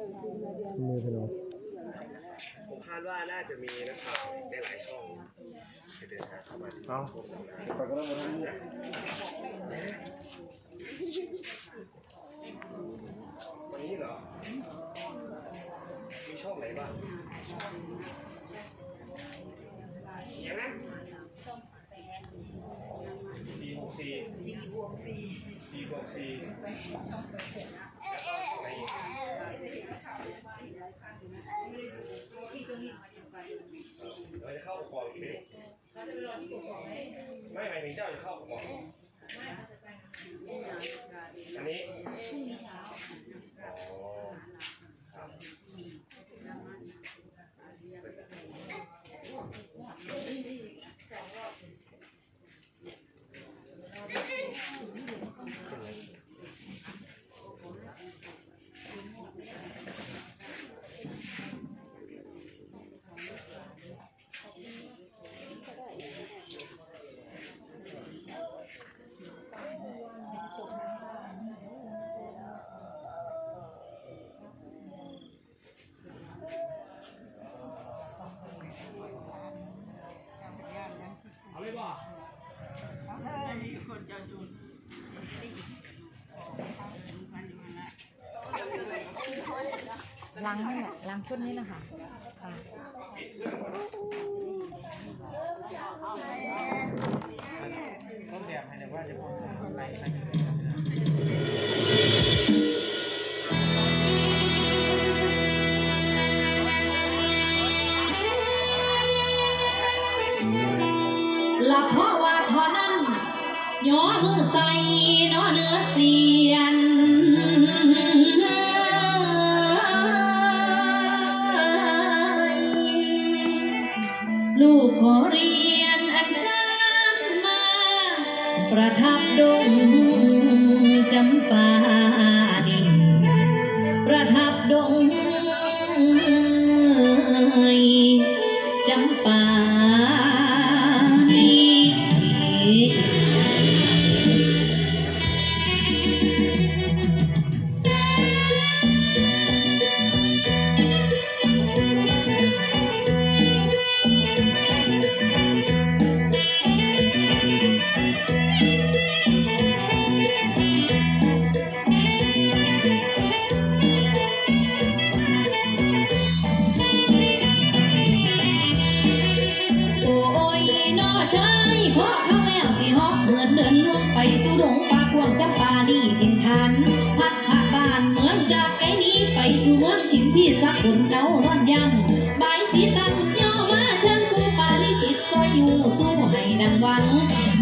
มือพี่น้องผมคาดว่าน่าจะมีนักข่าวในหลายช่องที่เดินทางเข้ามาที่เอาวันนี้เหรอ มีช่องไหนบ้างเดี๋ยวนะสี่หกสี่สี่บวกสี่สี่บวกสี่แล้วก็อะไรอีกเราจะเข้าอุปกรณ์อีก ไหมไม่หมายถึงเจ้าจะเข้าอุป ล้างให้หน่อยล้างชุดนี้นะคะค่ะต้นแบบให้เลยว่าจะพอไปไปละเพราะว่าเท่านั้นย่อมือใส่นอเนื้อเสียน ลูกขอเรียนอันเชิญมา ประทับดงจำปา สู้ให้ดังหวัง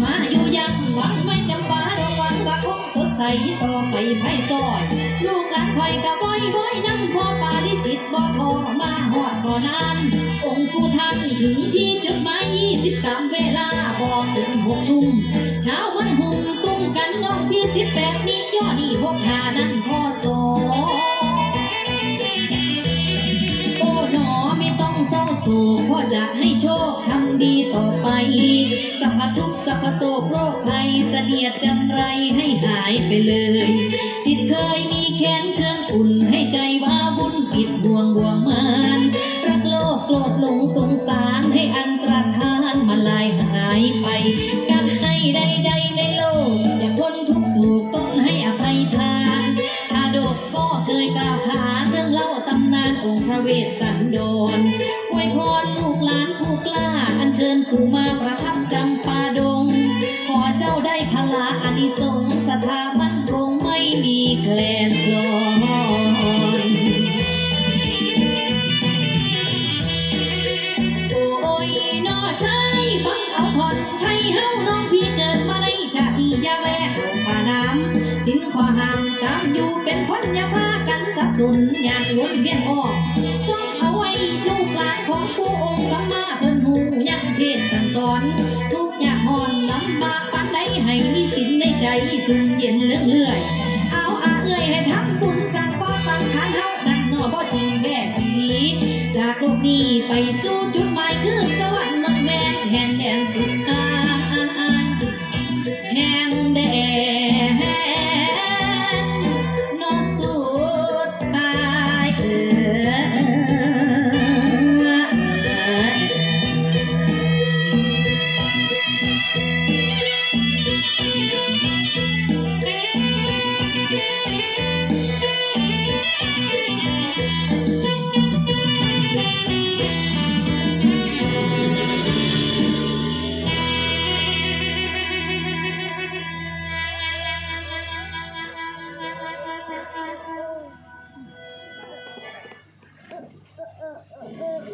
มาอยู่ยังหวังไม่จำปาดอกหวังว่าคงสดใสต่อไปไพ่ซอย ลูกหลานคอยกะบ่อยบ่อยน้ำพ่อปาลิจิตบ่ทอมาหอดบ่นาน องค์ผู้ท่านถึงที่จุดหมาย23 เวลาบอกถึงหกทุ่มเช้ามันหุ่มตุ้มกันน้องพี่18มีย่อนี่พกหานั่นพ่อสอ เศร้าโศกพ่อจะให้โชคทำดีต่อไปสัพพทุกสัพพโศกโรคภัยเสนียดจันไรให้หายไปเลย จิตเคยมีแค้นเครื่องอุ่นให้ใจว่าบุญปิดบ่วงบ่วงมานรักโลกโกรธหลงสงสาร นิสงสถาบันคงไม่มีแคลนลอนโอ้ยนอชายฟังเอาทอนไทยเฮาน้องพี่เกิดมาในชาติอยาแวะเอาป่าน้ำสินขอห้ามสามอยู่เป็นคนอย่าพากันสับสนอย่างวนเวียนออกทรงเอาไว้ลูกหลานของผู้องค์สัมมาเพิ่นหูยังเทศสั่งสอน สินใจสุขเย็นเลื่องเลื่อยเอาอาเอ้ยให้ทำบุญสังก็สังขารเท่าดันนอบ่จริงแม่นี้จากโลกนี้ไปสู่จุดหมายคือสวรรค์